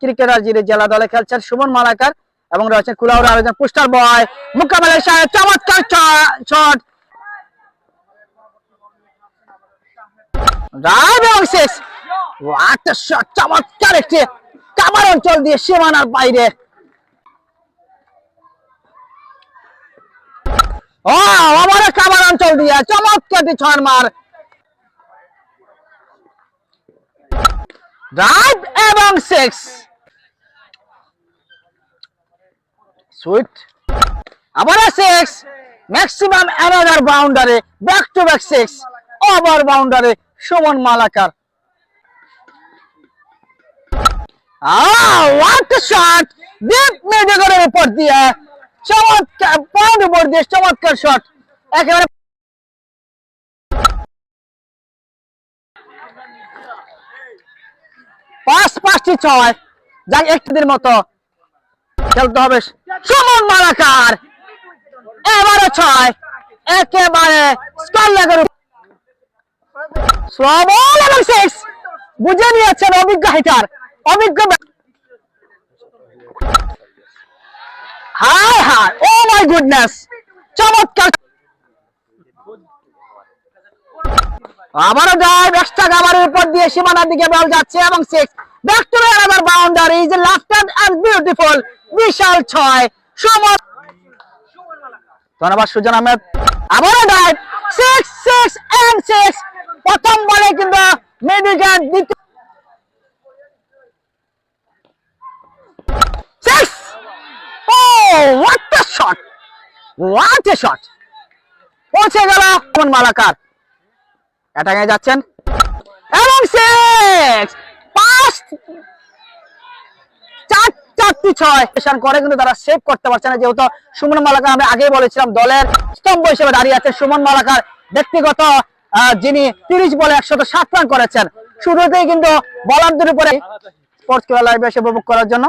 Cricketer যিনি জেলা দলে খেলছেন সুমন মালাকার এবং রয়েছেন কুলাউড়া আরেকজন পুস্টার বয় মোকাবেলায় চমৎকার শট। অঞ্চল দিয়ে আবার কামার অঞ্চল দিয়ে চমৎকার ছয় মার। এবং সিক্স সুইট আবার six maximum another boundary back to back six over boundary Suman Malakar. What shot উপর দিয়ে চমৎকার উপর দিয়ে চমৎকার একেবারে পাঁচ পাঁচটি ছয়। যাক, একটিদের মতো। খেলতে হবে। সুমন মালাকার। এবারে ছয়। একেবারে স্কোর লেগের শ্রবণ এবং বুঝে নিয়েছেন অভিজ্ঞ হিটার অভিজ্ঞ হায় হায়। ও মাই গুডনেস চমৎকার আবারও ড্রাইভ এক্সট্রা কাভারের উপর দিয়ে সীমানার দিকে বল যাচ্ছে এবং সিক্স ব্যাক টু আবার বাউন্ডারি এন্ড বিউটিফুল বিশাল ছয় সময় ধন্যবাদ সুজন আহমেদ। আবারও সিক্স সিক্স এন্ড সিক্স প্রথম বলে কিন্তু মেডিকেট দ্বিতীয় ও শট এ পৌঁছে গেল কোন মালাকার। অ্যাটাকে যাচ্ছেন। এবং সিক্স পাঁচ, চার, চারটি ছয়। করে কিন্তু তারা সেভ করতে পারছে না, যেহেতু সুমন মালাকার, আমি আগেই বলেছিলাম, দলের স্তম্ভ হিসেবে দাঁড়িয়ে আছে সুমন মালাকার। ব্যক্তিগত যিনি তিরিশ বলে একশত সাত রান করেছেন। শুরুতেই কিন্তু বলারদের উপরে স্পোর্টস খেলা লাইভ এসে উপভোগ করার জন্য।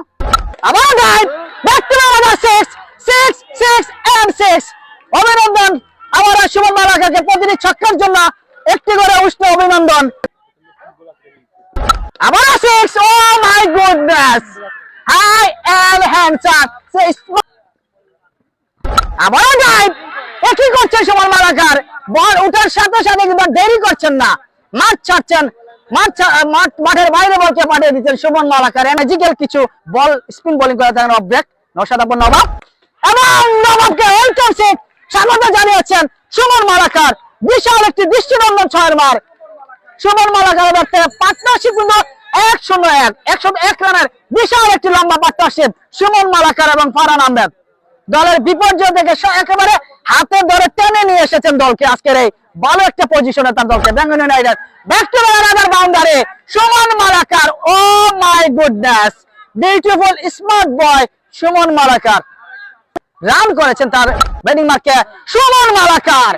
অভিনন্দন আবার সুমন মালাকারকে প্রতিটি ছক্কার জন্য একটি করে উষ্ণ অভিনন্দন। আবার six oh my goodness high and handsome আবারও ডাইভ একই করছেন সুমন মালাকার? বল উঠার সাথে সাথে কিন্তু দেরি করছেন না। মাঠ ছাড়ছেন। মাঠ মাঠের বাইরে বলকে পাঠিয়ে দিচ্ছেন সুমন মালাকার। ম্যাজিক্যাল কিছু বল স্পিন বোলিং করে থাকেন অবজেক্ট আব্বু নবাব। এবং নবাবকে ওয়েলকাম স্বাগত জানিয়েছেন সুমন মালাকার। বিশাল একটি দৃষ্টিনন্দন ছয়ের মার। সুমন মালাকার ব্যাট থেকে পার্টনারশিপ কিন্তু এক শূন্য এক একশো এক রানের বিশাল একটি লম্বা পার্টনারশিপ সুমন মালাকার এবং ফারহান আহমেদ। দলের বিপর্যয় স- একেবারে হাতে ধরে টেনে নিয়ে এসেছেন দলকে আজকের এই ভালো একটা পজিশনে তার দলকে। Bengal United Suman Malakar oh my goodness beautiful smart boy Suman Malakar run করেছেন তার ব্যাটিং মার্কে সুমন মালাকার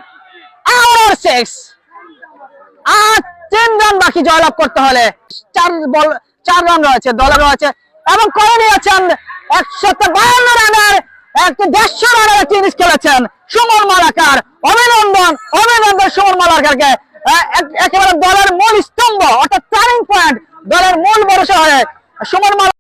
আওয়ার সিক্স আর তিন রান বাকি জয়লাভ করতে হলে চার বল, চার রান রয়েছে, দলে রয়েছে। এবং করে নিয়েছেন একশত বায়ান্ন রানের, একটি দেড়শো রানের একটি ইনিংস খেলেছেন সুমন মালাকার। অভিনন্দন অভিনন্দন সুমন মালাকারকে। একেবারে দলের মূল স্তম্ভ, অর্থাৎ টার্নিং পয়েন্ট দলের মূল ভরসা হয়ে সুমন